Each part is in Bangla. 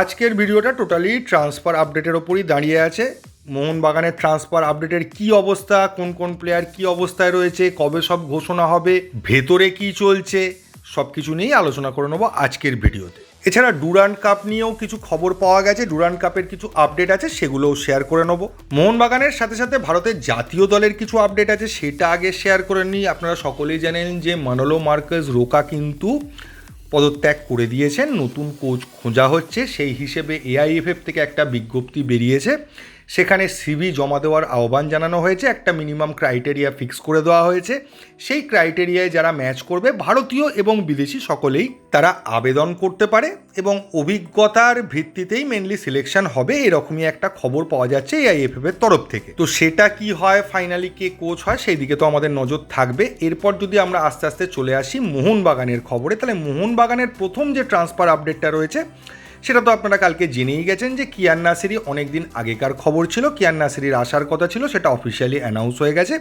আজকের ভিডিওটা টোটালি ট্রান্সফার আপডেটের ওপরই দাঁড়িয়ে আছে। মোহনবাগানের ট্রান্সফার আপডেটের কি অবস্থা, কোন কোন প্লেয়ার কি অবস্থায় রয়েছে, কবে সব ঘোষণা হবে, ভেতরে কি চলছে সব কিছু নিয়েই আলোচনা করে নেব আজকের ভিডিওতে। এছাড়া ডুরান্ড কাপ নিয়েও কিছু খবর পাওয়া গেছে ডুরান্ড কাপের কিছু আপডেট আছে, সেগুলোও শেয়ার করে নেব। মোহনবাগানের সাথে সাথে ভারতের জাতীয় দলের কিছু আপডেট আছে, সেটা আগে শেয়ার করে নিই। আপনারা সকলেই জানেন যে মানলো মার্কেস রোকা কিন্তু পদত্যাগ করে দিয়েছেন। নতুন কোচ খোঁজা হচ্ছে। সেই হিসেবে এআইএফএফ থেকে একটা বিজ্ঞপ্তি বেরিয়েছে। সেখানে সিভি জমা দেওয়ার আহ্বান জানানো হয়েছে, একটা মিনিমাম ক্রাইটেরিয়া ফিক্স করে দেওয়া হয়েছে। সেই ক্রাইটেরিয়ায় যারা ম্যাচ করবে, ভারতীয় এবং বিদেশি সকলেই তারা আবেদন করতে পারে এবং অভিজ্ঞতার ভিত্তিতেই মেনলি সিলেকশন হবে, এরকমই একটা খবর পাওয়া যাচ্ছে এআইএফএফ এর তরফ থেকে। তো সেটা কি হয় ফাইনালি কে কোচ হয়, সেই দিকে তো আমাদের নজর থাকবে। এরপর যদি আমরা আস্তে আস্তে চলে আসি মোহনবাগানের খবরে, তাহলে মোহনবাগানের প্রথম যে ট্রান্সফার আপডেটটা রয়েছে সেটা তো আপনারা কালকে জেনেই গেছেন যে কিয়ান নাসিরি অনেক দিন আগেকার খবর ছিল। কিয়ান নাসিরির আসার কথা ছিল, সেটা অফিসিয়ালি অ্যানাউন্স হয়ে গেছে।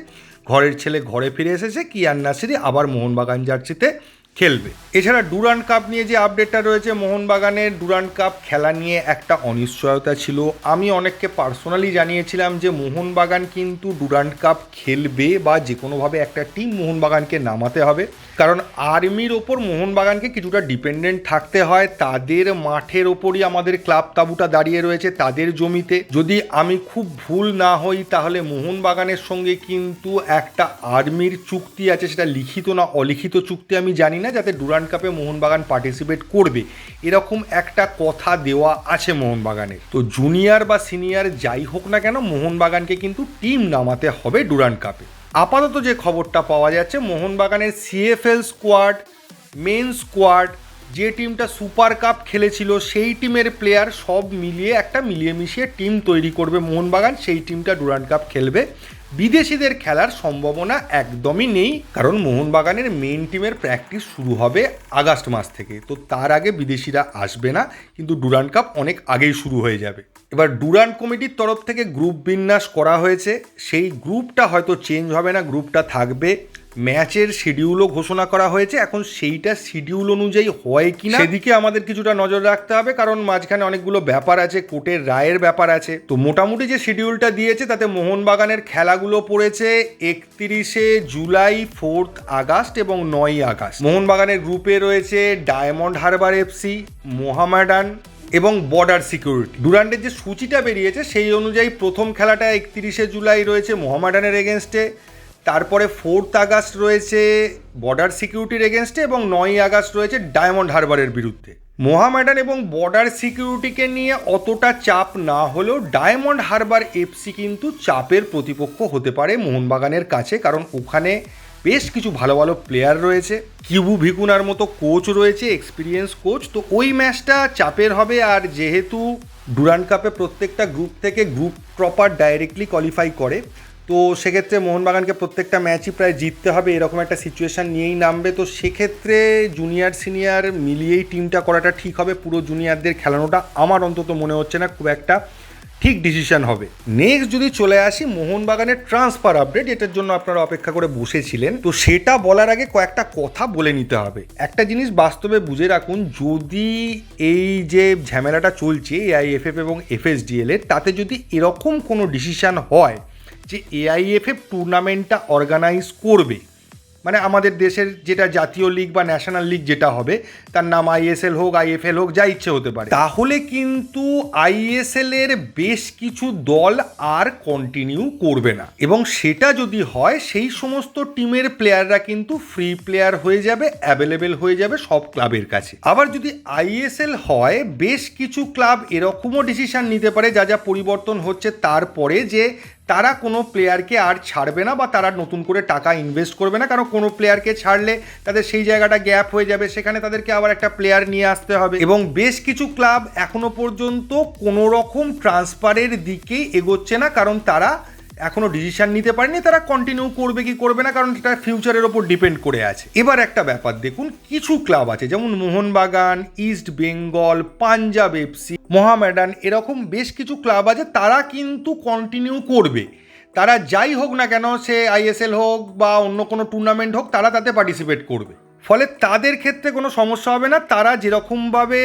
ঘরের ছেলে ঘরে ফিরে এসেছে। কিয়ান নাসিরি আবার মোহনবাগান জার্সিতে খেলবে। এছাড়া ডুরান্ড কাপ নিয়ে যে আপডেটটা রয়েছে, মোহনবাগানের ডুরান্ড কাপ খেলা নিয়ে একটা অনিশ্চয়তা ছিল। আমি অনেককে পার্সোনালি জানিয়েছিলাম যে মোহনবাগান কিন্তু ডুরান্ড কাপ খেলবে বা যে কোনোভাবে একটা টিম মোহনবাগানকে নামাতে হবে। কারণ আর্মির ওপর মোহনবাগানকে কিছুটা ডিপেন্ডেন্ট থাকতে হয়। তাদের মাঠের ওপরই আমাদের ক্লাব তাবুটা দাঁড়িয়ে রয়েছে তাদের জমিতে। যদি আমি খুব ভুল না হই, তাহলে মোহনবাগানের সঙ্গে কিন্তু একটা আর্মির চুক্তি আছে, সেটা লিখিত না অলিখিত চুক্তি আমি জানি না, যাতে ডুরান্ড কাপে মোহনবাগান পার্টিসিপেট করবে। এরকম একটা কথা দেওয়া আছে মোহনবাগানের। তো জুনিয়র বা সিনিয়র যাই হোক না কেন, মোহনবাগানকে কিন্তু টিম নামাতে হবে ডুরান্ড কাপে। আপাতত যে খবরটা পাওয়া যাচ্ছে, মোহনবাগানের সিএফএল স্কোয়াড মেন স্কোয়াড যে টিমটা সুপার কাপ খেলেছিল, সেই টিমের প্লেয়ার সব মিলিয়ে একটা মিলিয়ে মিশিয়ে টিম তৈরি করবে মোহনবাগান। সেই টিমটা ডুরান্ড কাপ খেলবে। বিদেশিদের খেলার সম্ভাবনা একদমই নেই, কারণ মোহনবাগানের মেন টিমের প্র্যাকটিস শুরু হবে আগস্ট মাস থেকে। তো তার আগে বিদেশিরা আসবে না, কিন্তু ডুরান্ড কাপ অনেক আগেই শুরু হয়ে যাবে। এবার ডুরান্ড কমিটির তরফ থেকে গ্রুপ বিন্যাস করা হয়েছে। সেই গ্রুপটা হয়তো চেঞ্জ হবে না গ্রুপটা থাকবে। ম্যাচের শিডিউলও ঘোষণা করা হয়েছে। এখন সেইটা শিডিউল অনুযায়ী হয় কি না সেদিকে আমাদের কিছুটা নজর রাখতে হবে, কারণ মাঝখানে অনেকগুলো ব্যাপার আছে, কোর্টের রায়ের ব্যাপার আছে। তো মোটামুটি যে শিডিউলটা দিয়েছে, তাতে মোহনবাগানের খেলাগুলো পড়েছে একত্রিশে জুলাই ফোর্থ আগস্ট এবং নয় আগস্ট। মোহনবাগানের গ্রুপে রয়েছে ডায়মন্ড হারবার এফসি মোহামেডান এবং বর্ডার সিকিউরিটি ডুরান্ডের যে সূচিটা বেরিয়েছে, সেই অনুযায়ী প্রথম খেলাটা একত্রিশে জুলাই রয়েছে মোহামেডানের এগেনস্টে তারপরে ফোর্থ আগস্ট রয়েছে বর্ডার সিকিউরিটির এগেনস্টে এবং নয় আগস্ট রয়েছে ডায়মন্ড হারবারের বিরুদ্ধে। মোহামেডান এবং বর্ডার সিকিউরিটিকে নিয়ে অতটা চাপ না হলেও ডায়মন্ড হারবার এফসি কিন্তু চাপের প্রতিপক্ষ হতে পারে মোহনবাগানের কাছে, কারণ ওখানে বেশ কিছু ভালো ভালো প্লেয়ার রয়েছে। কিবু ভিকুনার মতো কোচ রয়েছে এক্সপিরিয়েন্স কোচ তো ওই ম্যাচটা চাপের হবে আর যেহেতু ডুরান্ড কাপে প্রত্যেকটা গ্রুপ থেকে গ্রুপ প্রপার ডাইরেক্টলি কোয়ালিফাই করে তো সেক্ষেত্রে মোহনবাগানকে প্রত্যেকটা ম্যাচই প্রায় জিততে হবে, এরকম একটা সিচুয়েশান নিয়েই নামবে। তো সেক্ষেত্রে জুনিয়র সিনিয়র মিলিয়েই টিমটা করাটা ঠিক হবে, পুরো জুনিয়রদের খেলানোটা আমার অন্তত মনে হচ্ছে না, খুব একটা ঠিক ডিসিশন হবে। নেক্সট যদি চলে আসি, মোহনবাগানের ট্রান্সফার আপডেট এটার জন্য আপনারা অপেক্ষা করে বসেছিলেন। তো সেটা বলার আগে কয়েকটা কথা বলে নিতে হবে। একটা জিনিস বাস্তবে বুঝে রাখুন, যদি এই যে ঝামেলাটা চলছে এআইএফএফ এবং এফএসডিএল এর, তাতে যদি এরকম কোনো ডিসিশন হয় যে এআইএফএফ টুর্নামেন্টটা অর্গানাইজ করবে। মানে আমাদের দেশের যেটা জাতীয় লিগ বা ন্যাশনাল লিগ যেটা হবে, তার নাম আইএসএল হোক আইএফএল হোক, যা ইচ্ছে হতে পারে। তাহলে কিন্তু আইএসএল এর বেশ কিছু দল আর কন্টিনিউ করবে না। এবং সেটা যদি হয়, সেই সমস্ত টিমের প্লেয়াররা কিন্তু ফ্রি প্লেয়ার হয়ে যাবে অ্যাভেলেবেল হয়ে যাবে সব ক্লাবের কাছে। আবার যদি আইএসএল হয়, বেশ কিছু ক্লাব এরকমও ডিসিশন নিতে পারে, যা যা পরিবর্তন হচ্ছে তারপরে যে তারা কোনো প্লেয়ারকে আর ছাড়বে না বা তারা নতুন করে টাকা ইনভেস্ট করবে না, কারণ কোনো প্লেয়ারকে ছাড়লে তাদের সেই জায়গাটা গ্যাপ হয়ে যাবে, সেখানে তাদেরকে আবার একটা প্লেয়ার নিয়ে আসতে হবে। এবং বেশ কিছু ক্লাব এখনও পর্যন্ত কোনো রকম ট্রান্সফারের দিকেই এগোচ্ছে না, কারণ তারা এখনও ডিসিশন নিতে পারেনি, তারা কন্টিনিউ করবে কি করবে না, কারণ এটা ফিউচারের ওপর ডিপেন্ড করে আছে। এবার একটা ব্যাপার দেখুন, কিছু ক্লাব আছে, যেমন মোহনবাগান ইস্ট বেঙ্গল পাঞ্জাব এফসি মোহামেডান এরকম বেশ কিছু ক্লাব আছে, তারা কিন্তু কন্টিনিউ করবে। তারা যাই হোক না কেন, সে আইএসএল হোক বা অন্য কোনো টুর্নামেন্ট হোক, তারা তাতে পার্টিসিপেট করবে। ফলে তাদের ক্ষেত্রে কোনো সমস্যা হবে না। তারা যেরকমভাবে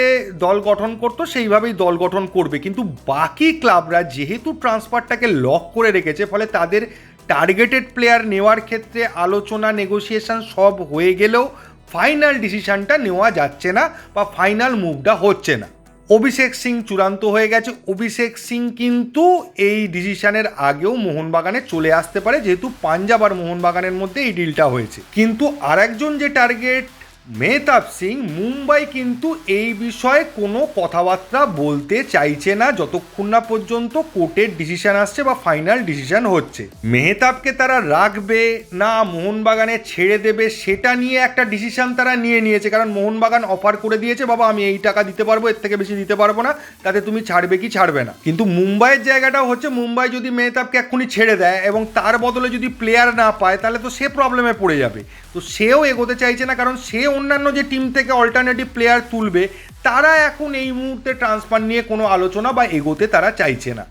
দল গঠন করতো, সেইভাবেই দল গঠন করবে। কিন্তু বাকি ক্লাবরা যেহেতু ট্রান্সফারটাকে লক করে রেখেছে, ফলে তাদের টার্গেটেড প্লেয়ার নেওয়ার ক্ষেত্রে আলোচনা, নেগোসিয়েশন সব হয়ে গেলেও ফাইনাল ডিসিশানটা নেওয়া যাচ্ছে না বা ফাইনাল মুভটা হচ্ছে না। অভিষেক সিং চূড়ান্ত হয়ে গেছে। অভিষেক সিং কিন্তু এই ডিসিশনের আগেও মোহনবাগানে চলে আসতে পারে, যেহেতু পাঞ্জাব আর মোহনবাগানের মধ্যে এই ডিলটা হয়েছে। কিন্তু আরেকজন যে টার্গেট মেহতাব সিং মুম্বাই কিন্তু এই বিষয়ে কোনো কথাবার্তা বলতে চাইছে না যতক্ষণ না পর্যন্ত কোর্টের ডিসিশন আসছে বা ফাইনাল ডিসিশন হচ্ছে। মেহতাবকে তারা রাখবে না, মোহনবাগানে ছেড়ে দেবে, সেটা নিয়ে একটা ডিসিশন তারা নিয়ে নিয়েছে। কারণ মোহনবাগান অফার করে দিয়েছে, বাবা, আমি এই টাকা দিতে পারব, এর থেকে বেশি দিতে পারব না, তাতে তুমি ছাড়বে কি ছাড়বে না? কিন্তু মুম্বাইয়ের জায়গাটা হচ্ছে, মুম্বাই যদি মেহতাবকে এক্ষুনি ছেড়ে দেয় এবং তার বদলে যদি প্লেয়ার না পায়, তাহলে তো সে প্রবলেমে পড়ে যাবে। তো সেও এগোতে চাইছে না, কারণ সে অন্যান্য যে টিম থেকে অল্টারনেটিভ প্লেয়ার তুলবে, তারা এখন এই মুহূর্তে ট্রান্সফার নিয়ে কোনো আলোচনা বা এগোতে তারা চাইছে না।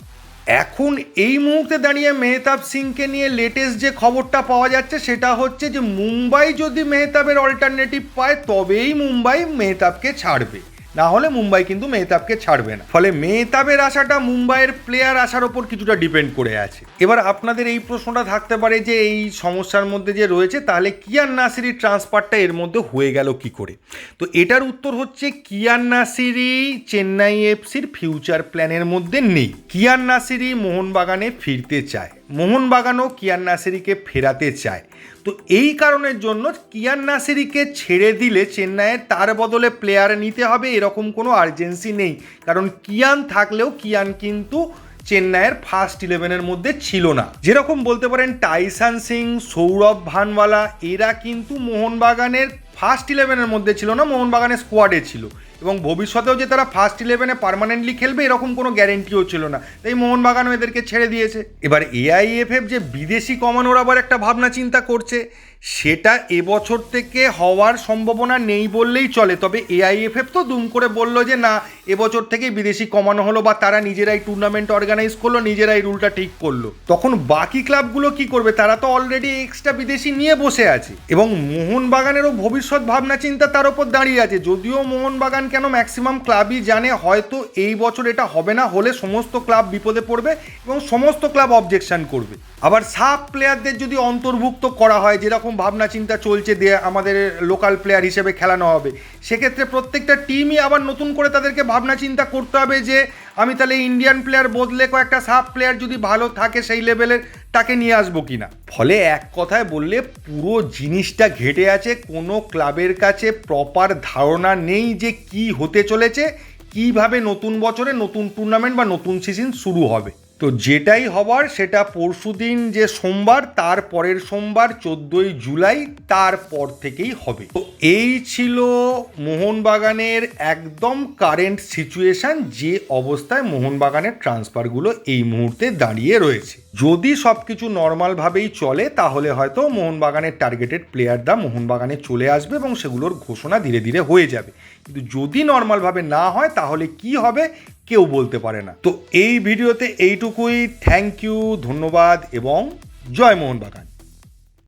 এখন এই মুহূর্তে দাঁড়িয়ে মেহতাব সিংকে নিয়ে লেটেস্ট যে খবরটা পাওয়া যাচ্ছে, সেটা হচ্ছে যে মুম্বাই যদি মেহতাবের অল্টারনেটিভ পায়, তবেই মুম্বাই মেহতাবকে ছাড়বে। না হলে মুম্বাই কিন্তু মেহতাবকে ছাড়বে না। ফলে মেহতাবের আশাটা মুম্বাইয়ের প্লেয়ার আসার ওপর কিছুটা ডিপেন্ড করে আছে। এবার আপনাদের এই প্রশ্নটা থাকতে পারে যে এই সমস্যার মধ্যে যে রয়েছে, তাহলে কিয়ান নাসিরি ট্রান্সফারটা এর মধ্যে হয়ে গেল কি করে? তো এটার উত্তর হচ্ছে কিয়ান নাসিরি চেন্নাই এফসির ফিউচার প্ল্যানের মধ্যে নেই। কিয়ান নাসিরি মোহনবাগানে ফিরতে চায়। মোহনবাগানও কিয়ান নাসিরিকে ফেরাতে চায়। তো এই কারণের জন্য কিয়ান নাসিরিকে ছেড়ে দিলে চেন্নাইয়ের তার বদলে প্লেয়ার নিতে হবে, এরকম কোনো আর্জেন্সি নেই। কারণ কিয়ান থাকলেও কিয়ান কিন্তু চেন্নাইয়ের ফার্স্ট ইলেভেনের মধ্যে ছিল না। যেরকম বলতে পারেন টাইসান সিং, সৌরভ ভানওয়ালা, এরা কিন্তু মোহনবাগানের ফার্স্ট ইলেভেনের মধ্যে ছিল না, মোহনবাগানের স্কোয়াডে ছিল। এবং ভবিষ্যতেও যে তারা ফার্স্ট ইলেভেনে পারমানেন্টলি খেলবে, এরকম কোনো গ্যারেন্টিও ছিল না। তাই মোহনবাগানও এদেরকে ছেড়ে দিয়েছে। এবার এআইএফএফ যে বিদেশি কমানোর আবার একটা ভাবনা চিন্তা করছে সেটা এবছর থেকে হওয়ার সম্ভাবনা নেই বললেই চলে। তবে এআইএফএফ তো দুম করে বলল যে, না, এবছর থেকেই বিদেশি কমানো হলো বা তারা নিজেরাই টুর্নামেন্ট অর্গানাইজ করল, নিজেরাই রুলটা ঠিক করল। তখন বাকি ক্লাবগুলো কি করবে? তারা তো অলরেডি এক্সট্রা বিদেশি নিয়ে বসে আছে। এবং মোহনবাগানেরও ভবিষ্যৎ ভাবনা চিন্তা তার উপর দাঁড়িয়ে আছে। যদিও মোহনবাগান কেন ম্যাক্সিমাম ক্লাবই জানে, হয়তো এই বছর এটা হবে না হলে সমস্ত ক্লাব বিপদে পড়বে এবং সমস্ত ক্লাব অবজেকশন করবে। আবার সাব প্লেয়ারদের যদি অন্তর্ভুক্ত করা হয়, যেরকম ভাবনা চিন্তা চলছে দিয়ে আমাদের লোকাল প্লেয়ার হিসেবে খেলানো হবে। সেক্ষেত্রে প্রত্যেকটা টিমই আবার নতুন করে তাদেরকে ভাবনা চিন্তা করতে হবে যে, আমি তাহলে ইন্ডিয়ান প্লেয়ার বদলে কয়েকটা সাব প্লেয়ার যদি ভালো থাকে সেই লেভেলের তাকে নিয়ে আসব কিনা? ফলে এক কথায় বললে, পুরো জিনিসটা ঘেটে আছে, কোনো ক্লাবের কাছে প্রপার ধারণা নেই যে কি হতে চলেছে, কীভাবে নতুন বছরে নতুন টুর্নামেন্ট বা নতুন সিজন শুরু হবে। তো যেটাই হবার সেটা পরশু দিন যে সোমবার, তার পরের সোমবার, চোদ্দোই জুলাই তারপর থেকেই হবে। তো এই ছিল মোহনবাগানের একদম কারেন্ট সিচুয়েশান যে অবস্থায় মোহনবাগানের ট্রান্সফারগুলো এই মুহূর্তে দাঁড়িয়ে রয়েছে। যদি সব কিছু নর্মালভাবেই চলে, তাহলে হয়তো মোহনবাগানের টার্গেটেড প্লেয়াররা মোহনবাগানে চলে আসবে এবং সেগুলোর ঘোষণা ধীরে ধীরে হয়ে যাবে। কিন্তু যদি নর্মালভাবে না হয়, তাহলে কি হবে কেউ বলতে পারে না। তো এই ভিডিওতে এইটুকুই। থ্যাংক ইউ ধন্যবাদ এবং জয় মোহনবাগান।